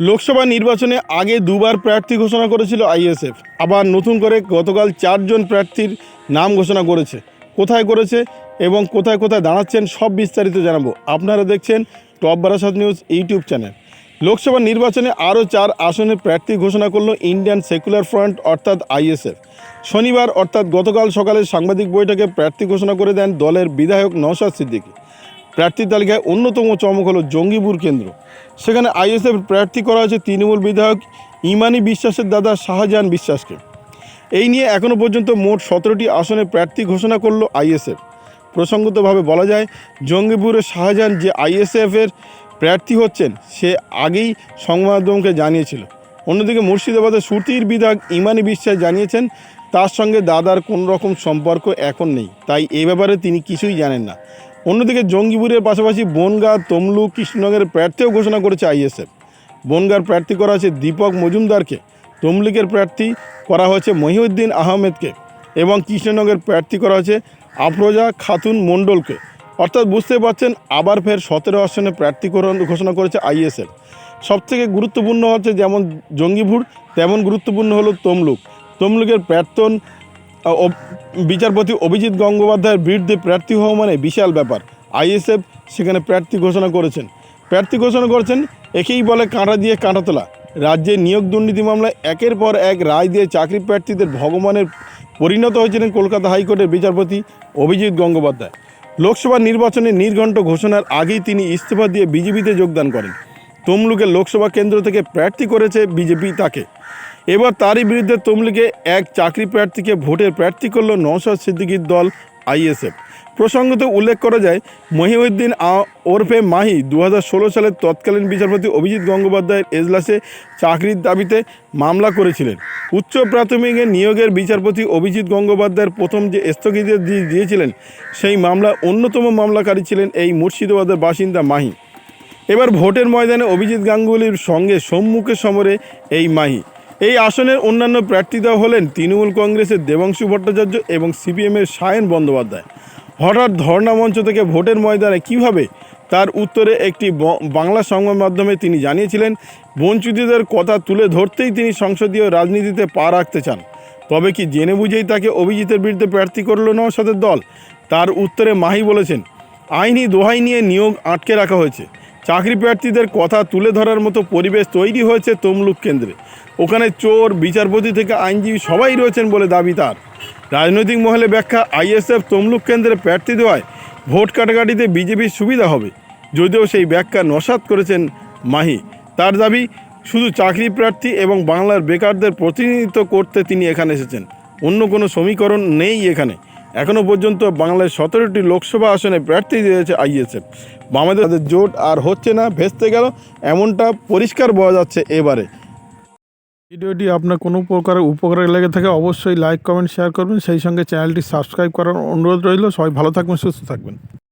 লোকসভা নির্বাচনে আগে দুবার প্রার্থী ঘোষণা করেছিল আইএসএফ। আবার নতুন করে গতকাল চারজন প্রার্থীর নাম ঘোষণা করেছে। কোথায় করেছে এবং কোথায় কোথায় দাঁড়াচ্ছেন সব বিস্তারিত জানাব। আপনারা দেখছেন top Barasat news YouTube channel. Lok Sabha নির্বাচনে আরও চার আসনে প্রার্থী ঘোষণা করল ইন্ডিয়ান সেকুলার ফ্রন্ট, অর্থাৎ আইএসএফ। শনিবার, অর্থাৎ গতকাল সকালে সাংবাদিক বৈঠকে প্রার্থী ঘোষণা করে দেন দলের বিধায়ক নওশাদ সিদ্দিকী। প্রার্থী তালিকায় অন্যতম চমক হলো জঙ্গিপুর কেন্দ্র। সেখানে আইএসএফ প্রার্থী করা হয়েছে তৃণমূল বিধায়ক ইমানি বিশ্বাসের দাদা শাহজাহান বিশ্বাসকে। এই নিয়ে এখনও পর্যন্ত মোট সতেরোটি আসনে প্রার্থী ঘোষণা করল আইএসএফ। প্রসঙ্গতভাবে বলা যায় জঙ্গিপুরের শাহজাহান যে আইএসএফের প্রার্থী হচ্ছেন, সে আগেই সংবাদ মাধ্যমকে জানিয়েছিল। অন্যদিকে মুর্শিদাবাদের সুতির বিধায়ক ইমানি বিশ্বাস জানিয়েছেন, তার সঙ্গে দাদার কোনো রকম সম্পর্ক এখন নেই। তাই এ ব্যাপারে তিনি কিছুই জানেন না। অন্যদিকে জঙ্গিপুরের পাশাপাশি বনগাঁ, তমলুক কৃষ্ণনগরের প্রার্থীও ঘোষণা করেছে আইএসএফ। বনগাঁর প্রার্থী করা হয়েছে দীপক মজুমদারকে। তমলুকের প্রার্থী করা হয়েছে মহিউদ্দিন আহমেদকে এবং কৃষ্ণনগরের প্রার্থী করা হয়েছে আফরোজা খাতুন মণ্ডলকে। অর্থাৎ বুঝতে পারছেন, আবার ফের সতেরো আসনে প্রার্থীকরণ ঘোষণা করেছে আইএসএফ। সবথেকে গুরুত্বপূর্ণ হচ্ছে যেমন জঙ্গিপুর, তেমন গুরুত্বপূর্ণ হলো তমলুক। তমলুকের অব- বিচারপতি অভিজিৎ গঙ্গোপাধ্যায়ের বিরুদ্ধে প্রার্থী হওয়া মানে বিশাল ব্যাপার। আইএসএফ সেখানে প্রার্থী ঘোষণা করেছেন। প্রার্থী ঘোষণা করেছেন, একেই বলে কাঁটা দিয়ে কাঁটা তোলা। রাজ্যে নিয়োগ দুর্নীতি মামলায় একের পর এক রায় দিয়ে চাকরি প্রার্থীদের ভগবানের পরিণত হয়েছিলেন কলকাতা হাইকোর্টের বিচারপতি অভিজিৎ গঙ্গোপাধ্যায়। লোকসভা নির্বাচনে নির্ঘণ্ট ঘোষণার আগেই তিনি ইস্তফা দিয়ে বিজেপিতে যোগদান করেন। তমলুকের লোকসভা কেন্দ্র থেকে প্রার্থী করেছে বিজেপি তাকে। এবার তারই বিরুদ্ধে তমলুকে এক চাকরি প্রার্থীকে ভোটের প্রার্থী করল নওশাদ সিদ্দিকীর দল আইএসএফ। প্রসঙ্গত উল্লেখ করা যায়, মহিউদ্দিন ওরফে মাহি দু সালের তৎকালীন বিচারপতি অভিজিৎ গঙ্গোপাধ্যায়ের এজলাসে চাকরির দাবিতে মামলা করেছিলেন। উচ্চ প্রাথমিকে নিয়োগের বিচারপতি অভিজিৎ গঙ্গোপাধ্যায়ের প্রথম যে স্থগিত দিয়েছিলেন, সেই মামলা অন্যতম মামলাকারী ছিলেন এই মুর্শিদাবাদের বাসিন্দা মাহি। এবার ভোটের ময়দানে অভিজিৎ গাঙ্গুলির সঙ্গে সম্মুখে সমরে এই মাহি। এই আসনের অন্যান্য প্রার্থীরা হলেন তৃণমূল কংগ্রেসের দেবাংশু ভট্টাচার্য এবং সিপিএমের সায়ন বন্দ্যোপাধ্যায়। হঠাৎ ধর্ণা মঞ্চ থেকে ভোটের ময়দানে কীভাবে? তার উত্তরে একটি বাংলা সংবাদ মাধ্যমে তিনি জানিয়েছিলেন, বঞ্চিতদের কথা তুলে ধরতেই তিনি সংসদীয় রাজনীতিতে পা রাখতে চান। তবে কি জেনে বুঝেই তাকে অভিজিতের বিরুদ্ধে প্রার্থী করল নওশাদের দল? তার উত্তরে মাহি বলেছেন, আইনি দোহাই নিয়ে নিয়োগ আটকে রাখা হয়েছে। চাকরি প্রার্থীদের কথা তুলে ধরার মতো পরিবেশ তৈরি হয়েছে তমলুক কেন্দ্রে। ওখানে চোর, বিচারপতি থেকে আইনজীবী সবাই রয়েছেন বলে দাবি তার। রাজনৈতিক মহলে ব্যাখ্যা, আইএসএফ তমলুক কেন্দ্রে প্রার্থী দেওয়ায় ভোট কাটাকাটিতে বিজেপির সুবিধা হবে। যদিও সেই ব্যাখ্যা নস্বাত করেছেন মাহি। তার দাবি, শুধু চাকরি প্রার্থী এবং বাংলার বেকারদের প্রতিনিধিত্ব করতে তিনি এখানে এসেছেন। অন্য কোনো সমীকরণ নেই এখানে। এখনও পর্যন্ত বাংলায় সতেরোটি লোকসভা আসনে প্রার্থী দিয়েছে আইএসএফ। বামেদের তাদের জোট আর হচ্ছে না, ভেস্তে গেল, এমনটা পরিষ্কার বোঝা যাচ্ছে এবারে। ভিডিওটি আপনার কোনো প্রকার উপকারে লেগে থাকে অবশ্যই লাইক, কমেন্ট, শেয়ার করবেন। সেই সঙ্গে চ্যানেলটি সাবস্ক্রাইব করার অনুরোধ রইল। সবাই ভালো থাকবেন, সুস্থ থাকবেন।